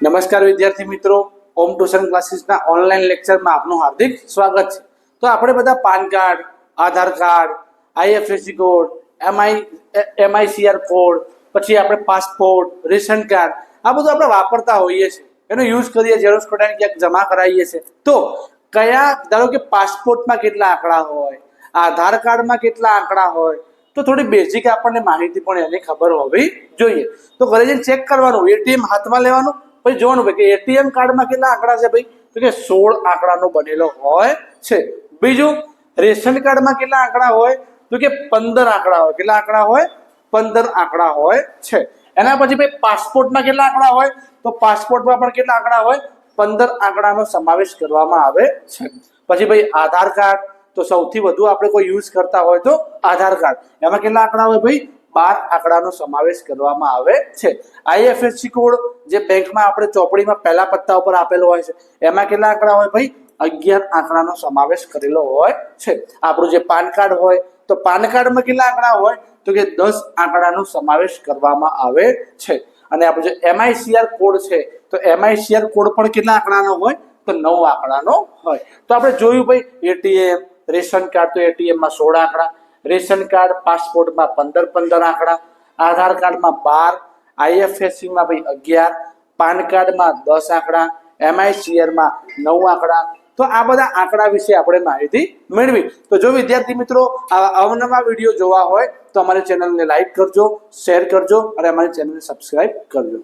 નમસ્કાર વિદ્યાર્થી મિત્રો. હોમ ટ્યુશન ક્લાસીસના ઓનલાઈન લેક્ચરમાં આપનું હાર્દિક સ્વાગત છે. તો આપણે બધા PAN card, Aadhaar card IFSC code MI MICR code પછી આપણે પાસપોર્ટ રેશન કાર્ડ, આ બધું આપણે વાપરતા હોઈએ છીએ. એનો યુઝ કરીએ ઝેરોસ કોટાને ક્યાંક જમા કરાવીએ છીએ. તો કયા, ધારો કે પાસપોર્ટમાં કેટલા આંકડા હોય, આધાર કાર્ડમાં કેટલા આંકડા હોય, તો થોડી બેઝિક આપણને માહિતી પણ એની ખબર હોવી જોઈએ. તો ઘરે જઈને ચેક કરવાનું એટીએમ હાથમાં લેવાનું પછી જોવાનું ભાઈ કે એટીએમ કાર્ડમાં કેટલા આંકડા છે ભાઈ? તો કે સોળ આંકડાનો બનેલો હોય છે. બીજું, રેશન કાર્ડમાં કેટલા આંકડા હોય? તો કે પંદર આંકડા હોય. કેટલા આંકડા હોય? પંદર આંકડા હોય છે. એના પછી ભાઈ પાસપોર્ટમાં કેટલા આંકડા હોય? તો પાસપોર્ટમાં પણ કેટલા આંકડા હોય? પંદર આંકડાનો સમાવેશ કરવામાં આવે છે. પછી ભાઈ આધાર કાર્ડ, તો સૌથી વધુ આપણે કોઈ યુઝ કરતા હોય તો આધાર કાર્ડ. એમાં કેટલા આંકડા હોય ભાઈ? બાર આંકડાનો સમાવેશ કરવામાં આવે છે. આઈએફએસસી કોડ જે બેંકમાં આપણે ચોપડીમાં પહેલા પત્તા ઉપર આપેલો હોય છે, એમાં કેટલા આંકડા હોય ભાઈ? અગિયાર આંકડાનો સમાવેશ કરેલો હોય છે. આપણું જે પાન કાર્ડ હોય, તો પાન કાર્ડમાં કેટલા આંકડા હોય? તો કે દસ આંકડાનો સમાવેશ કરવામાં આવે છે. અને આપણો જે એમઆઈસીઆર કોડ છે, તો એમઆઈસીઆર કોડ પણ કેટલા આંકડાનો હોય? તો નવ આંકડાનો હોય. તો આપણે જોયું ભાઈ, એટીએમ, રેશન કાર્ડ તો એટીએમમાં સોળ આંકડા રેશન કાર્ડ, પાસપોર્ટમાં પંદર પંદર આંકડા, આધાર કાર્ડમાં બાર, આઈએફએસસીમાં ભાઈ અગિયાર, પાન કાર્ડમાં દસ આંકડા એમઆઈસીઆરમાં નવ આંકડા. તો આ બધા આંકડા વિશે આપણે માહિતી મેળવી. તો જો વિદ્યાર્થી મિત્રો અવનવા વીડિયો જોવા હોય, તો અમારી ચેનલને લાઈક કરજો, શેર કરજો અને અમારી ચેનલને સબસ્ક્રાઈબ કરજો.